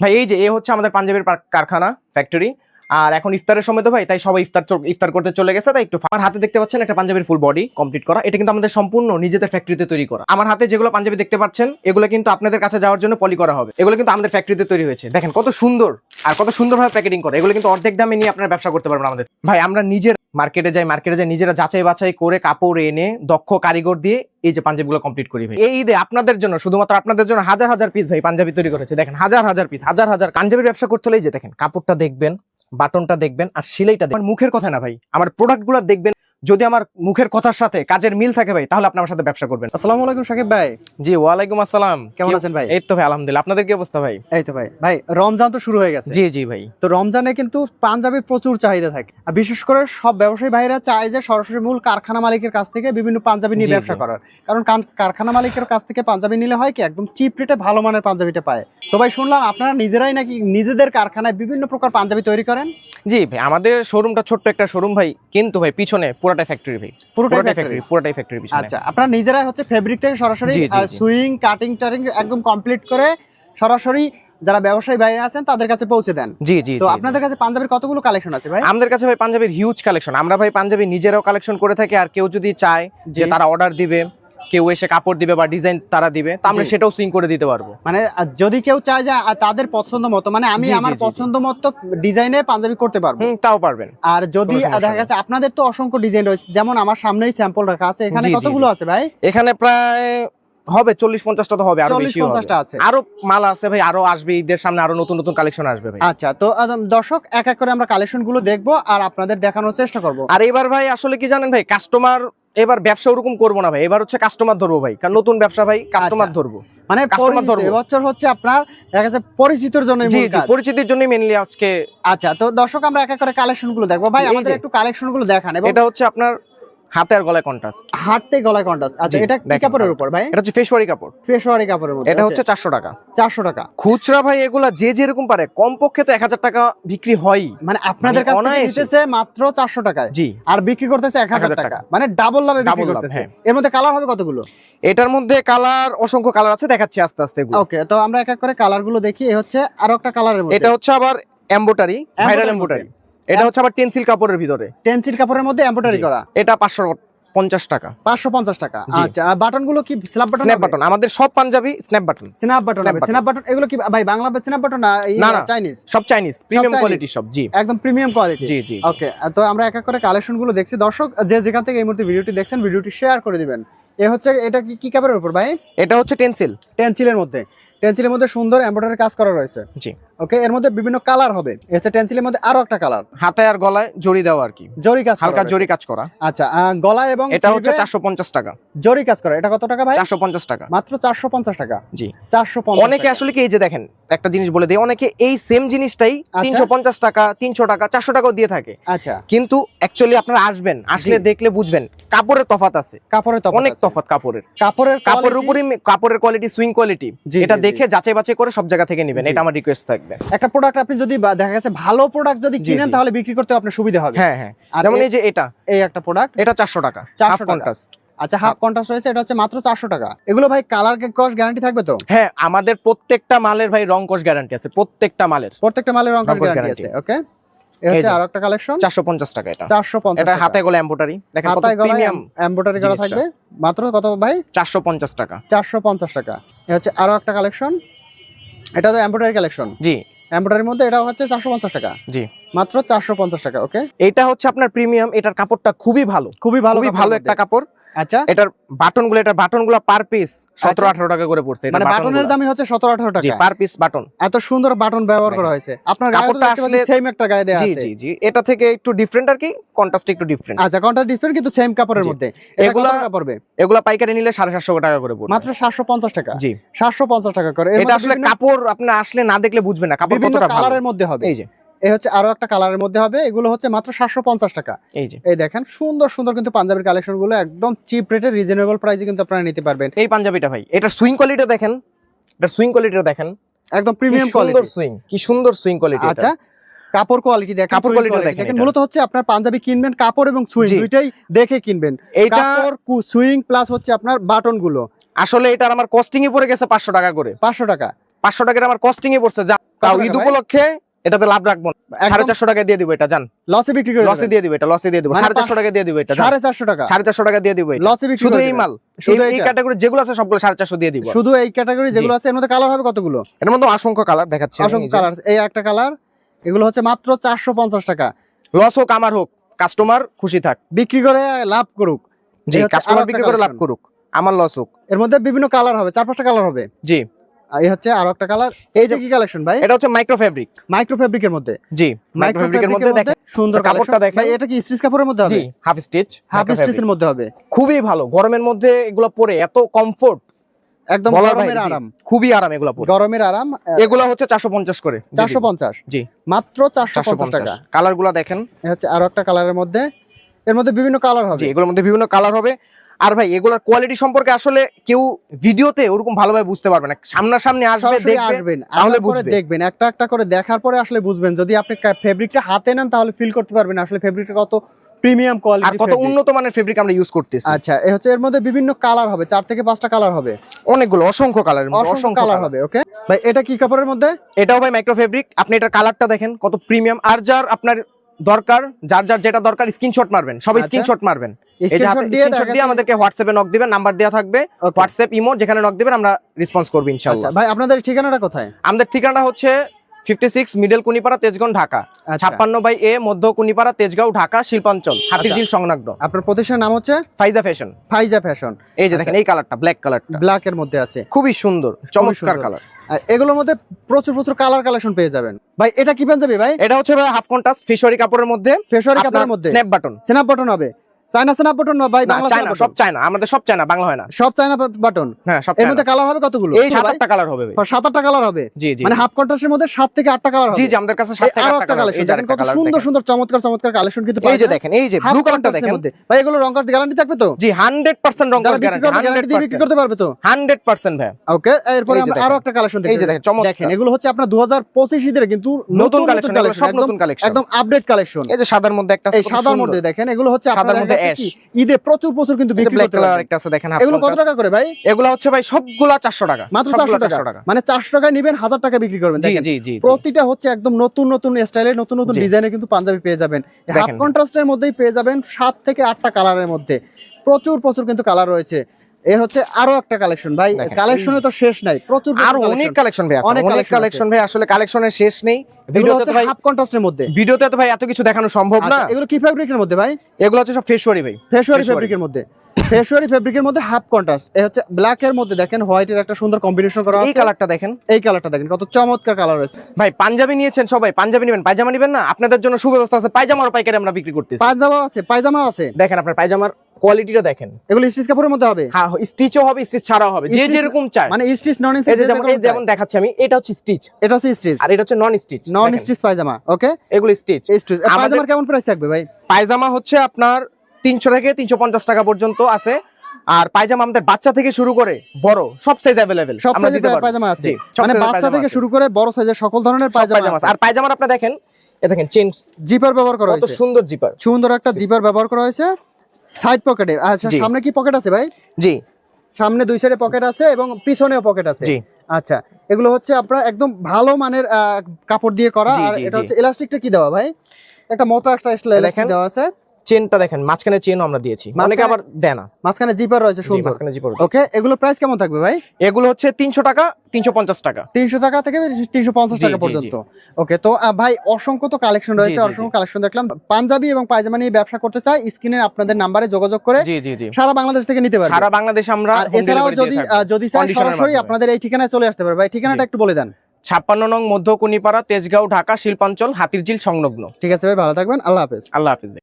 ভাই এই যে এ হচ্ছে আমাদের পাঞ্জাবের কারখানা ফ্যাক্টরি আর এখন ইফতারের সময় তো ভাই, তাই সবাই ইফতার ইফতার করতে চলে গেছে, তাই একটু আমার হাতে দেখতে পাচ্ছেন একটা পাঞ্জাবির ফুল বডি কমপ্লিট করা। এটা কিন্তু আমাদের সম্পূর্ণ নিজেদের ফ্যাক্টরিতে তৈরি করা। আমার হাতে যেগুলো পাঞ্জাবি দেখতে পাচ্ছেন, এগুলো কিন্তু আপনাদের কাছে যাওয়ার জন্য পলি করা হবে। এগুলো কিন্তু আমাদের ফ্যাক্টরিতে তৈরি হয়েছে। দেখেন কত সুন্দর আর কত সুন্দরভাবে প্যাকেটিং করে। এগুলো কিন্তু অর্ধেক দামে নিয়ে আপনারা ব্যবসা করতে পারবেন আমাদের। ভাই, আমরা নিজের মার্কেটে যাই মার্কেটে যাই, নিজেরা যাচাই বাছাই করে কাপড় এনে দক্ষ কারিগর দিয়ে এই যে পাঞ্জাবিগুলো কমপ্লিট করি ভাই। এই ঈদে আপনাদের জন্য, শুধুমাত্র আপনাদের জন্য হাজার হাজার পিস ভাই পাঞ্জাবি তৈরি করেছে। দেখেন হাজার হাজার পিস হাজার হাজার। পাঞ্জাবির ব্যবসা করতে হলে এই যে দেখেন, কাপড়টা দেখবেন বাটনটা দেখবেন আর সেলাইটা দেখবেন মুখের কথা না ভাই আমার প্রোডাক্টগুলো দেখবেন যদি আমার মুখের কথার সাথে কাজের মিল থাকে ভাই তাহলে আপনি আমার সাথে ব্যবসা করবেন। আসসালামু আলাইকুম সাকিব ভাই। জি ওয়ালাইকুম আসসালাম। কেমন আছেন ভাই? এই তো ভাই আলহামদুলিল্লাহ। আপনাদের কি অবস্থা ভাই? এই তো ভাই। ভাই রমজান তো শুরু হয়ে গেছে। জি জি ভাই। তো রমজানে কিন্তু পাঞ্জাবির প্রচুর চাহিদা থাকে। আর বিশেষ করে সব ব্যবসায়ী ভাইরা চায় যে সরাসরি মূল কারখানা মালিকের কাছ থেকে বিভিন্ন পাঞ্জাবি নিয়ে ব্যবসা করার। কারণ কারখানা মালিকের কাছ থেকে পাঞ্জাবি নিলে হয় কি একদম চিপ রেটে ভালো মানের পাঞ্জাবিটা পায়। তো ভাই শুনলাম আপনারা নিজেরাই নাকি নিজেদের কারখানায় বিভিন্ন প্রকার পাঞ্জাবি তৈরি করেন? জি ভাই আমাদের শোরুমটা ছোট্ট একটা শোরুম ভাই। কিন্তু ভাই পিছনে পুরোটাই ফ্যাক্টরি ভাই পুরোটাই ফ্যাক্টরি পুরোটাই ফ্যাক্টরি পিছনে। আচ্ছা আপনারা নিজেরাই হচ্ছে ফেব্রিক থেকে সরাসরি। সুইং কাটিং টাটিং একদম কমপ্লিট করে সরাসরি যারা ব্যবসায়ী বাইরে আছেন তাদের কাছে পৌঁছে দেন। জি জি তো আপনাদের কাছে পাঞ্জাবির কতগুলো কালেকশন আছে ভাই? আমাদের কাছে ভাই পাঞ্জাবির হিউজ কালেকশন আমরা ভাই পাঞ্জাবি নিজেরাও কালেকশন করে থাকি আর কেউ যদি চায় যে তারা অর্ডার দিবে। কেউ এসে কাপড় দিবে বা ডিজাইন তারা দিবে তা আমরা সেটাও সুইং করে দিতে পারব। মানে যদি কেউ চায় যে তাদের পছন্দ মতো মানে আমি আমার। পছন্দ মতো ডিজাইনে পাঞ্জাবি করতে পারব। তাও পারবেন। আর যদি দেখা। গেছে আপনাদের তো অসংখ্য ডিজাইন রয়েছে যেমন আমার সামনেই স্যাম্পল রাখা আছে এখানে কতগুলো আছে ভাই? এখানে প্রায় হবে চল্লিশ পঞ্চাশটা তো হবে আরও বেশি আছে। আরও মাল আছে ভাই আরও আসবে ঈদের সামনে আরও নতুন নতুন কালেকশন আসবে ভাই। আচ্ছা তো দর্শক এক এক করে আমরা কালেকশনগুলো দেখব আর আপনাদের দেখানোর চেষ্টা করব। আর এবার ভাই আসলে কি জানেন ভাই কাস্টমার এবার ব্যবসা ওরকম করব না ভাই এবার হচ্ছে কাস্টমার ধরবো ভাই কারণ নতুন ব্যবসা ভাই কাস্টমার আচ্ছা। ধরবো মানে কাস্টমার ধরবো। এবছর হচ্ছে আপনার দেখা যাচ্ছে পরিচিতর জন্য পরিচিতির জন্য মেনলি আজকে আচ্ছা তো দর্শক আমরা এক এক করে কালেকশনগুলো দেখব ভাই আমাদের একটু কালেকশনগুলো দেখান এটা হচ্ছে আপনার হাতে আর গলায় কন্ট্রাস্ট হাঁটতে গলায় কন্টাস আচ্ছা এটা কি কাপড়ের উপর ভাই? এটা হচ্ছে ফেসওয়ারি কাপড়। ফেসওয়ারি কাপড়ের মধ্যে এটা হচ্ছে চারশো টাকা। চারশো টাকা। খুচরা ভাই এগুলা যে যেরকম পারে কমপক্ষে তো এক হাজার টাকা বিক্রি হয়ই মানে আপনাদের মানে কাছ থেকে। নিতেছে মাত্র চারশো টাকায়। জি। আর বিক্রি করতেছে এক হাজার 1000 টাকা। মানে ডাবল লাভে বিক্রি করতেছে। হ্যাঁ। এর মধ্যে কালার হবে কতগুলো? এটার মধ্যে কালার অসংখ্য কালার আছে দেখাচ্ছি আস্তে আস্তে এগুলো। ওকে তো আমরা এক এক করে কালারগুলো দেখি। এ হচ্ছে আরও একটা কালারের মধ্যে। এটা হচ্ছে আবার এম্বোটারি ভাইরাল এম্বোটারি এটা হচ্ছে আবার টেন্সিল কাপড়ের ভিতরে। টেন্সিল কাপড়ের মধ্যে এমব্রয়ডারি করা। এটা পাঁচশো পঞ্চাশ টাকা। পাঁচশো পঞ্চাশ টাকা। আচ্ছা বাটনগুলো কি স্ন্যাপ বাটন স্ন্যাপ বাটন আমাদের সব Punjabi snap button snap button. Snap button এগুলো কি ভাই বাংলা স্ন্যাপ বাটন না। চাইনিজ সব চাইনিজ প্রিমিয়াম কোয়ালিটি সব জি। একদম প্রিমিয়াম কোয়ালিটি জি জি ওকে তো আমরা এক এক করে কালেকশনগুলো দেখছি। দর্শক যে যেখান থেকে এই মুহূর্তে ভিডিওটি দেখছেন ভিডিওটি শেয়ার করে দিবেন। এ হচ্ছে এটা কি কি কাপড়ের উপর ভাই? এটা হচ্ছে টেন্সিল। টেন্সিলের মধ্যে। টেন্সিলের মধ্যে সুন্দর এমব্রয়ডারি কাজ করা রয়েছে। জি। ওকে এর মধ্যে বিভিন্ন কালার হবে। এ হচ্ছে টেন্সিলের মধ্যে আরও একটা কালার হাতে আর গলায় জড়ি দেওয়া আর কি। জরি কাজ হালকা জরি কাজ করা। আচ্ছা গলা এবং এটা হচ্ছে sleeve-এ চারশো পঞ্চাশ টাকা। জরি কাজ করা। এটা কত টাকা ভাই? চারশো পঞ্চাশ টাকা। মাত্র চারশো পঞ্চাশ টাকা। জি। চারশো অনেকে আসলে কি এই যে দেখেন একটা জিনিস বলে দেয় অনেকে এই সেম জিনিসটাই আচ্ছা। তিনশো পঞ্চাশ টাকা তিনশো টাকা চারশো টাকাও দিয়ে থাকে। আচ্ছা। কিন্তু অ্যাকচুয়ালি আপনারা আসবেন আসলে দেখলে বুঝবেন কাপড়ের তফাত আছে। কাপড়ের তফাৎ অনেক। তফাত কাপড়ের। কাপড়ের কাপড়ের উপরে কাপড়ের কোয়ালিটি সুইং কোয়ালিটি এটা দেখে যাচাই বাছাই করে সব জায়গা থেকে নেবেন এটা আমার রিকোয়েস্ট থাকবে একটা প্রোডাক্ট আপনি যদি দেখা গেছে ভালো প্রোডাক্ট যদি কিনেন তাহলে বিক্রি করতে আপনার সুবিধা হবে। হ্যাঁ হ্যাঁ। যেমন এই যে এটা এই একটা প্রোডাক্ট এটা চারশো টাকা 400 হাফ টাকা। কন্ট্রাস্ট আচ্ছা হাফ কন্ট্রাস্ট রয়েছে এটা হচ্ছে মাত্র চারশো টাকা। এগুলো ভাই কালার কস গ্যারান্টি থাকবে তো? হ্যাঁ আমাদের প্রত্যেকটা মালের ভাই রং কস গ্যারান্টি আছে প্রত্যেকটা মালের। প্রত্যেকটা মালের রং কস গ্যারান্টি আছে ওকে এ হচ্ছে যে। একটা কালেকশন চারশো পঞ্চাশ টাকা এটা। চারশো পঞ্চাশ এটা হাতে গলা এম্বোটারি দেখেন কত হাতায় গলায় প্রিমিয়াম এমব্রয়ডারি করা থাকবে। মাত্র কত ভাই? চারশো পঞ্চাশ টাকা। চারশো পঞ্চাশ টাকা। এ হচ্ছে আরও একটা কালেকশন এটা তো এমব্রয়ডারি কালেকশন জি। এমব্রয়ডারির মধ্যে এটা হচ্ছে চারশো পঞ্চাশ টাকা। জি। মাত্র চারশো পঞ্চাশ টাকা ওকে এটা হচ্ছে আপনার প্রিমিয়াম এটার কাপড়টা খুবই ভালো। খুবই ভালো খুবই ভালো একটা কাপড়। আচ্ছা। এটার এটার পার পিস সতেরো আঠারো টাকা করে পড়ছে। মানে বাটনের দামই হচ্ছে সতেরো আঠারো জি টাকা। Per piece button. এত সুন্দর বাটন ব্যবহার করা হয়েছে। আপনার কাপড়টা আসলে- সেম একটা গায়ে দেওয়া জি আছে। জি জি। এটা থেকে একটু ডিফারেন্ট আর কি কন্ট্রাস্ট একটু ডিফারেন্ট আচ্ছা কোনটা ডিফারেন্ট কিন্তু সেম কাপড়ের মধ্যে। এগুলো পড়বে? এগুলা পাইকারি নিলে সাড়ে সাতশো টাকা করে পড়বে। মাত্র সাতশো পঞ্চাশ টাকা? জি। সাতশো পঞ্চাশ টাকা করে। এটা আসলে কাপড় আপনি আসলে না দেখলে বুঝবেন না কাপড় কতটা কালারের মধ্যে হবে। এই যে। এই হচ্ছে আরও একটা কালারের মধ্যে হবে। এগুলো হচ্ছে মাত্র সাতশো পঞ্চাশ টাকা। এই যে। এই দেখেন সুন্দর সুন্দর কিন্তু পাঞ্জাবির কালেকশনগুলো একদম চিপ রেটে রিজনেবল প্রাইসে কিন্তু আপনারা নিতে পারবেন। এই পাঞ্জাবিটা ভাই এটা সুইং কোয়ালিটি দেখেন এটা সুইং কোয়ালিটিটা দেখেন। একদম প্রিমিয়াম সুন্দর সুইং কি সুন্দর সুইং কোয়ালিটি আচ্ছা কাপড় কোয়ালিটি দেখেন কাপড় quality দেখেন মূলত হচ্ছে আপনার পাঞ্জাবি কিনবেন কাপড় এবং সুইং। দুইটাই দেখে কিনবেন। কাপড় সুইং প্লাস হচ্ছে আপনার বাটনগুলো আসলে এটার আমার কস্টিং এ পড়ে গেছে পাঁচশো টাকা করে। পাঁচশো টাকা। পাঁচশো টাকার আমার কস্টিং এ পড়ছে যা ঈদ উপলক্ষে এটাতে লাভ রাখব সাড়ে চারশো টাকা দিয়ে দিব এটা জান। লসে বিক্রি করে লসে দিয়ে দিব এটা লসে দিয়ে দিব। মানে সাড়ে চারশো টাকা দিয়ে দিব এটা সাড়ে চারশো টাকা? সাড়ে চারশো টাকা দিয়ে দিব। লসে বিক্রি শুধু এই মাল। শুধু এই- ক্যাটাগরি যেগুলো আছে সবগুলো সাড়ে চারশো দিয়ে দিব। শুধু এই ক্যাটাগরি যেগুলো আছে এর মধ্যে কালার হবে কতগুলো? এর মধ্যে অসংখ্য কালার দেখাচ্ছে অসংখ্য কালার এই একটা কালার এগুলো হচ্ছে মাত্র চারশো পঞ্চাশ টাকা। লস হোক আমার হোক কাস্টমার খুশি থাক। বিক্রি করে লাভ করুক। জি কাস্টমার বিক্রি করে লাভ করুক আমার লস হোক। এর মধ্যে বিভিন্ন কালার হবে চার পাঁচটা কালার হবে। জি। এই হচ্ছে আরও একটা কালার এই যে কি কালেকশন ভাই? এটা হচ্ছে মাইক্রো ফেব্রিক মাইক্রো ফেব্রিকের মধ্যে। জি মাইক্রো ফেব্রিকের মধ্যে দেখেন সুন্দর কাপড়টা দেখেন। দেখেন এটা কি স্টিচ কাপড়ের মধ্যে জি হাফ স্টিচ হাফ স্টিচের মধ্যে হবে। খুবই ভালো গরমের মধ্যে এগুলো পরে এত কমফোর্ট একদম গরমের আরাম। খুবই আরাম এগুলো পরে। গরমের আরাম এগুলো হচ্ছে চারশো পঞ্চাশ করে চারশো পঞ্চাশ। জি। মাত্র চারশো চারশো পঞ্চাশ। টাকা। পঞ্চাশ কালারগুলা দেখেন। হচ্ছে আরও একটা কালারের মধ্যে। এর মধ্যে বিভিন্ন কালার হবে। জি এগুলোর মধ্যে বিভিন্ন কালার হবে। আর ভাই এগুলোর কোয়ালিটি সম্পর্কে আসলে কেউ ভিডিওতে ওরকম ভালোভাবে বুঝতে পারবে না। সামনাসামনি আসবে সরাসরি দেখবে আসবেন তাহলে আসার পরে বুঝবে। দেখবেন একটা একটা করে দেখার পরে আসলে বুঝবেন। যদি আপনি ফেব্রিকটা হাতে নেন তাহলে ফিল করতে পারবেন আসলে ফেব্রিকটা কত প্রিমিয়াম কোয়ালিটি আর কত উন্নত মানের ফেব্রিক আমরা ইউজ করতেছি। আচ্ছা এ হচ্ছে এর মধ্যে বিভিন্ন কালার হবে চার থেকে পাঁচটা কালার হবে। অনেকগুলো অসংখ্য কালার অসংখ্য কালার হবে ওকে ভাই এটা কি কাপড়ের মধ্যে? এটাও ভাই মাইক্রো ফেব্রিক আপনি এটার কালারটা দেখেন কত প্রিমিয়াম আর যার আপনার দরকার যার যার যেটা দরকার স্ক্রিনশট মারবেন। সবাই আচ্ছা। স্ক্রিনশট মারবেন। এই যে স্ক্রিনশট হাতে দিয়ে স্ক্রিনশট দেখা দিয়ে যাচ্ছে- আমাদেরকে হোয়াটসঅ্যাপে নক দিবেন নাম্বার দেওয়া থাকবে হোয়াটসঅ্যাপ ইমো যেখানে নক দিবেন আমরা রেসপন্স করব আচ্ছা ভাই আপনাদের ঠিকানাটা কোথায়? আমাদের ঠিকানা হচ্ছে fifty six middle Kunipara Tejgaon Dhaka. আচ্ছা। ছাপ্পান্ন বাই এ মধ্য কুনিপাড়া তেজগাঁও ঢাকা শিল্পাঞ্চল হাতিঝিল সংলগ্ন। আপনার প্রতিষ্ঠানের নাম হচ্ছে? ফাইজা ফ্যাশন। ফাইজা ফ্যাশন। এই যে দেখেন এই কালারটা ব্ল্যাক কালারটা। ব্ল্যাক এর মধ্যে আছে। খুবই সুন্দর চমৎকার। কালার। এগুলোর মধ্যে প্রচুর প্রচুর কালার কালেকশন পেয়ে যাবেন। ভাই এটা কি পাঞ্জাবি ভাই? এটা হচ্ছে হাফ কন্টাস ফিশরি কাপড়ের মধ্যে। ফেশোয়ারি কাপড়ের মধ্যে। স্ন্যাপ বাটন স্ন্যাপ বাটন হবে। চায়না স্ন্যাপ বাটন ভাই বাংলা চায়না সব চায়না আমাদের সব চায়না বাংলা হয় না। সব চায়না বাটন হ্যাঁ সব এর মধ্যে কালার হবে কতগুলো? এই সাত আটটা কালার হবে ভাই। সাত আটটা কালার হবে? জি জি। মানে হাফ কন্ট্রাস্টের মধ্যে সাত থেকে আটটা কালার হবে। জি জি আমাদের কাছে সাত থেকে আটটা কালার এই দেখেন কত সুন্দর সুন্দর চমৎকার চমৎকার কালেকশন কিন্তু এই যে দেখেন এই যে ব্লু কালারটা দেখেন। ভাই এগুলো রং গ্যারান্টি থাকবে তো? জি 100% রং গ্যারান্টি দিয়ে বিক্রি করতে পারবে তো? 100% ভাই। ওকে এরপরে আমরা আরও একটা কালেকশন এই যে দেখেন চমৎকার। দেখেন এগুলো হচ্ছে আপনার 2025 ঈদের কিন্তু নতুন কালেকশন সব নতুন কালেকশন একদম আপডেট কালেকশন এই যে সাদার মধ্যে একটা এই সাদার মধ্যে দেখেন এগুলো হচ্ছে সাদার আপনার মধ্যে দেখা অ্যাশ। ঈদে প্রচুর প্রচুর কিন্তু বিক্রি ব্ল্যাক কালার একটা আছে দেখেন এগুলো কত টাকা করে ভাই? এগুলো হচ্ছে ভাই সবগুলা 400 টাকা। মাত্র 400 টাকা। মানে 400 টাকায় নেবেন 1000 টাকা বিক্রি করবেন জি জি জি জি। প্রতিটা হচ্ছে একদম নতুন নতুন স্টাইলে নতুন নতুন। ডিজাইনে কিন্তু পাঞ্জাবি পেয়ে যাবেন। হাফ। কন্ট্রাস্টের মধ্যেই পেয়ে যাবেন সাত থেকে আটটা কালারের মধ্যে। প্রচুর প্রচুর কিন্তু কালার রয়েছে। এর হচ্ছে আরও একটা কালেকশন ভাই। কালেকশনে তো শেষ নাই প্রচুর আর অনেক কালেকশন ভাই আছে অনেক কালেকশন ভাই আসলে কালেকশনের শেষ নেই। ভিডিওতে তো ভাই হাফ কন্ট্রাস্টের মধ্যে। ভিডিওতে তো ভাই এত কিছু দেখানো সম্ভব না। আচ্ছা, এগুলো কি ফেব্রিকের মধ্যে ভাই? এগুলো হচ্ছে সব ফেসওয়ারি ভাই। ফেসওয়ারি ফেব্রিকের মধ্যে। ফেসওয়ারি ফেব্রিকের মধ্যে হাফ কন্ট্রাস্ট এই হচ্ছে ব্ল্যাক এর মধ্যে দেখেন হোয়াইটের একটা সুন্দর কম্বিনেশন করা এই আছে। কালারটা দেখেন। এই কালারটা দেখেন কত চমৎকার কালার রয়েছে। ভাই পাঞ্জাবি নিয়েছেন সবাই পাঞ্জাবি নেবেন পায়জামা নেবেন না? আপনাদের জন্য সুব্যবস্থা আছে পায়জামার পাইকারি আমরা বিক্রি করতেছি। পায়জামা আছে পায়জামা আছে। দেখেন আপনার পায়জামার কোয়ালিটিটা দেখেন। এগুলো স্টিচ কাপড়ের মধ্যে হবে? হ্যাঁ স্টিচও হবে স্টিচ ছাড়াও হবে যে যেরকম চায়। মানে স্টিচ নন স্টিচ যেমন যেমন দেখাচ্ছি আমি এটা হচ্ছে স্টিচ এটা হচ্ছে স্টিচ আর এটা হচ্ছে নন স্টিচ নন স্টিচ পায়জামা ওকে এগুলো স্টিচ স্টিচ পায়জামার কেমন প্রাইস থাকবে ভাই? পায়জামা হচ্ছে আপনার তিনশো থেকে তিনশো পঞ্চাশ টাকা পর্যন্ত আছে। আর পায়জামা আমাদের বাচ্চা থেকে শুরু করে বড় সব সাইজ অ্যাভেলেবেল সব সাইজের পায়জামা আছে। মানে বাচ্চা থেকে শুরু করে বড় সাইজের সকল ধরনের পায়জামা আছে। আর পায়জামার আপনি দেখেন এ দেখেন চেন জিপার ব্যবহার করা হয়েছে। সুন্দর জিপার সুন্দর একটা জিপার ব্যবহার করা হয়েছে। সাইড পকেটে। আচ্ছা সামনে কি পকেট আছে ভাই? জি। সামনে দুই সাইডে পকেট আছে এবং পিছনেও পকেট আছে। জি। আচ্ছা এগুলো হচ্ছে আপনার একদম ভালো মানের আহ, কাপড় দিয়ে করা। আর এটা হচ্ছে ইলাস্টিকটা কি দেওয়া ভাই? একটা মোটা একটা। ইলাস্টিক দেওয়া আছে। চেনটা দেখেন মাঝখানে চেনও আমরা দিয়েছি। অনেকে আবার দেয় না। মাঝখানে জিপার রয়েছে সুন্দর। মাঝখানে জিপার ওকে এগুলো প্রাইস কেমন থাকবে ভাই? এগুলো হচ্ছে তিনশো টাকা তিনশো পঞ্চাশ টাকা। তিনশো টাকা থেকে তিনশো পঞ্চাশ জি, টাকা পর্যন্ত। ওকে তো ভাই অসংখ্য তো কালেকশন রয়েছে অসংখ্য কালেকশন দেখলাম। পাঞ্জাবি এবং পায়জামা নিয়ে ব্যবসা করতে চাই স্ক্রিনে আপনাদের নাম্বারে যোগাযোগ করে জি জি জি। সারা বাংলাদেশ থেকে নিতে পারবে। সারা বাংলাদেশে আমরা এছাড়াও যদি যদি সরাসরি আপনাদের এই ঠিকানায় চলে আসতে পারবে। ভাই ঠিকানাটা একটু বলে দেন। ছাপ্পান্ন নং মধ্য কুনিপাড়া তেজগাঁও ঢাকা শিল্পাঞ্চল হাতিরঝিল সংলগ্ন। ঠিক আছে ভাই ভালো থাকবেন। আল্লাহ হাফেজ। আল্লাহ হাফিজ।